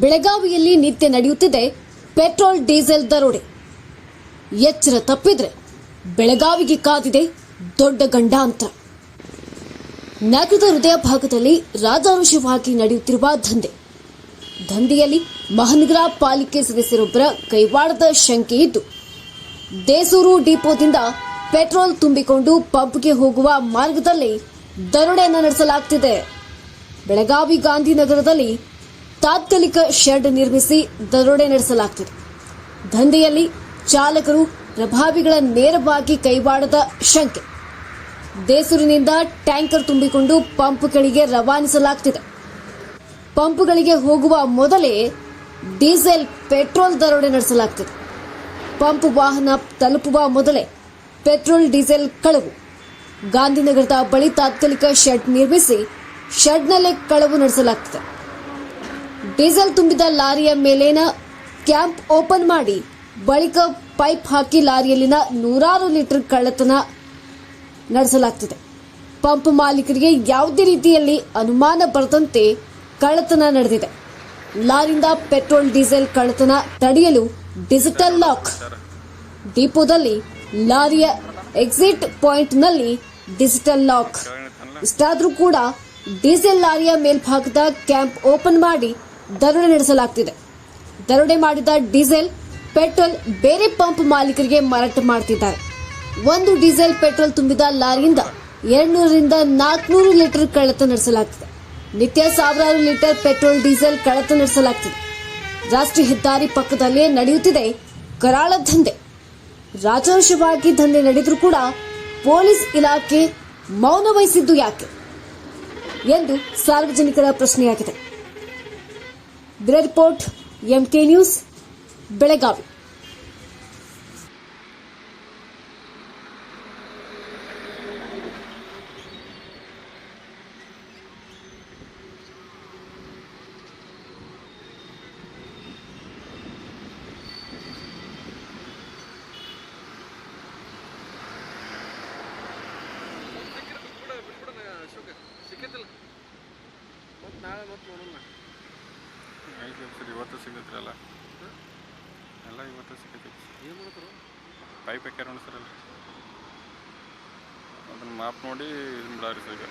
ಬೆಳಗಾವಿಯಲ್ಲಿ ನಿತ್ಯ ನಡೆಯುತ್ತಿದೆ ಪೆಟ್ರೋಲ್, ಡೀಸೆಲ್ ದರೋಡೆ. ಎಚ್ಚರ ತಪ್ಪಿದ್ರೆ ಬೆಳಗಾವಿಗೆ ಕಾದಿದೆ ದೊಡ್ಡ ಗಂಡಾಂತರ. ನಗರದ ಹೃದಯ ಭಾಗದಲ್ಲಿ ರಾಜಾರುಷವಾಗಿ ನಡೆಯುತ್ತಿರುವ ದಂಧೆ. ದಂಧೆಯಲ್ಲಿ ಮಹಾನಗರ ಪಾಲಿಕೆ ಸದಸ್ಯರೊಬ್ಬರ ಕೈವಾಡದ ಶಂಕೆ ಇದ್ದು, ದೇಸೂರು ಡಿಪೋದಿಂದ ಪೆಟ್ರೋಲ್ ತುಂಬಿಕೊಂಡು ಪಬ್ಗೆ ಹೋಗುವ ಮಾರ್ಗದಲ್ಲಿ ದರೋಡೆಯನ್ನು ನಡೆಸಲಾಗ್ತಿದೆ. ಬೆಳಗಾವಿ ಗಾಂಧಿನಗರದಲ್ಲಿ ತಾತ್ಕಾಲಿಕ ಶೆಡ್ ನಿರ್ಮಿಸಿ ದರೋಡೆ ನಡೆಸಲಾಗ್ತಿದೆ. ದಂಧೆಯಲ್ಲಿ ಚಾಲಕರು ಪ್ರಭಾವಿಗಳ ನೇರವಾಗಿ ಕೈವಾಡದ ಶಂಕೆ. ದೇಸೂರಿನಿಂದ ಟ್ಯಾಂಕರ್ ತುಂಬಿಕೊಂಡು ಪಂಪ್ಗಳಿಗೆ ರವಾನಿಸಲಾಗ್ತಿದೆ. ಪಂಪ್ಗಳಿಗೆ ಹೋಗುವ ಮೊದಲೇ ಡೀಸೆಲ್, ಪೆಟ್ರೋಲ್ ದರೋಡೆ ನಡೆಸಲಾಗ್ತಿದೆ. ಪಂಪ್ ವಾಹನ ತಲುಪುವ ಮೊದಲೇ ಪೆಟ್ರೋಲ್, ಡೀಸೆಲ್ ಕಳವು. ಗಾಂಧಿನಗರದ ಬಳಿ ತಾತ್ಕಾಲಿಕ ಶೆಡ್ ನಿರ್ಮಿಸಿ ಶೆಡ್ನಲ್ಲೇ ಕಳವು ನಡೆಸಲಾಗ್ತಿದೆ. ಡೀಸೆಲ್ ತುಂಬಿದ ಲಾರಿಯ ಮೇಲೇನ ಕ್ಯಾಂಪ್ ಓಪನ್ ಮಾಡಿ, ಬಳಿಕ ಪೈಪ್ ಹಾಕಿ ಲಾರಿಯಲ್ಲಿನ ನೂರಾರು ಲೀಟರ್ ಕಳ್ಳತನ ನಡೆಸಲಾಗ್ತಿದೆ. ಪಂಪ್ ಮಾಲೀಕರಿಗೆ ಯಾವುದೇ ರೀತಿಯಲ್ಲಿ ಅನುಮಾನ ಬರದಂತೆ ಕಳ್ಳತನ ನಡೆದಿದೆ. ಲಾರಿಯಿಂದ ಪೆಟ್ರೋಲ್, ಡೀಸೆಲ್ ಕಳ್ಳತನ ತಡೆಯಲು ಡಿಜಿಟಲ್ ಲಾಕ್ ಡಿಪೋದಲ್ಲಿ ಲಾರಿಯ ಎಕ್ಸಿಟ್ ಪಾಯಿಂಟ್ನಲ್ಲಿ ಡಿಜಿಟಲ್ ಲಾಕ್. ಇಷ್ಟಾದರೂ ಕೂಡ ಡೀಸೆಲ್ ಲಾರಿಯ ಮೇಲ್ಭಾಗದ ಕ್ಯಾಂಪ್ ಓಪನ್ ಮಾಡಿ ದರೋಡೆ ನಡೆಸಲಾಗ್ತಿದೆ. ದರೋಡೆ ಮಾಡಿದ ಡೀಸೆಲ್, ಪೆಟ್ರೋಲ್ ಬೇರೆ ಪಂಪ್ ಮಾಲೀಕರಿಗೆ ಮಾರಾಟ ಮಾಡ್ತಿದ್ದಾರೆ. ಒಂದು ಡೀಸೆಲ್, ಪೆಟ್ರೋಲ್ ತುಂಬಿದ ಲಾರಿಯಿಂದ ಎರಡ್ನೂರರಿಂದ ನಾಲ್ಕುನೂರು ಲೀಟರ್ ಕಳ್ಳತ ನಡೆಸಲಾಗ್ತಿದೆ. ನಿತ್ಯ ಸಾವಿರಾರು ಲೀಟರ್ ಪೆಟ್ರೋಲ್, ಡೀಸೆಲ್ ಕಳ್ಳತ ನಡೆಸಲಾಗ್ತಿದೆ. ರಾಷ್ಟ್ರೀಯ ಹೆದ್ದಾರಿ ಪಕ್ಕದಲ್ಲೇ ನಡೆಯುತ್ತಿದೆ ಕರಾಳ ದಂಧೆ. ರಾಜವಂಶವಾಗಿ ದಂಧೆ ನಡೆದರೂ ಕೂಡ ಪೊಲೀಸ್ ಇಲಾಖೆ ಮೌನ ವಹಿಸಿದ್ದು ಯಾಕೆ? ಎಂದು ಸಾರ್ವಜನಿಕರ ಪ್ರಶ್ನೆಯಾಗಿದೆ. bureau report MK news Belagavi ಬಿಟ್ಬಿಡ ಬಿಟ್ಬಿಡ Ashoka ಸಿಕ್ಕೈತಿಲ್ಲ ಮತ್ತೆ ನಾಳೆ ಮತ್ತೆ ನೋಡೋಣ ಐದು ಸರ್ ಇವತ್ತು ಸಿಗತ್ರಲ್ಲ ಎಲ್ಲ ಇವತ್ತು ಸಿಗುತ್ತೆ. ಪೈಪ್ ಹಾಕ್ಯಾರ ನೋಡಿ ಸರ್ ಅಲ್ಲಿ? ಅದನ್ನು ಮಾಪ್ ನೋಡಿ ಇದು ಬಿಡಾರಿ ಸರ್ ಈಗ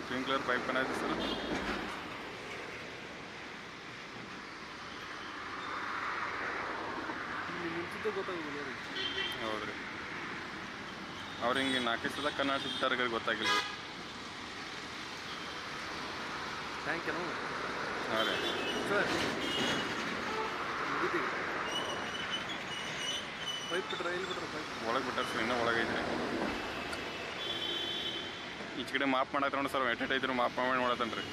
ಸ್ಪ್ರಿಂಕ್ಲರ್ ಪೈಪ್ ಏನಾಯ್ತು ಸರ್ ಹೌದು ರೀ ಅವ್ರು ಹಿಂಗೆ ನಾಲ್ಕೈದು ಸಲ ಬಿಟ್ಟಾರ ಗೊತ್ತಾಗಿಲ್ಲ. ರೀ ಯು ಏನೋ ಹಾಂ ರೀ ಸರ್ ಮುಗಿದೀಗ ಪೈಪ್ ಬಿಟ್ರೆ ಎಲ್ಲಿ ಬಿಟ್ರೆ ಪೈಪ್ ಒಳಗೆ ಬಿಟ್ಟಾರ ಸರ್ ಇನ್ನೂ ಒಳಗೈತೆ ಈಚೆ ಕಡೆ ಮಾಪ್ ಮಾಡತ್ತೆ ನೋಡಿ ಸರ್ ಎಟ್ ಇದ್ರು ಮಾಪ್ ಮಾಡಿ ಮಾಡತ್ತನ್ರಿ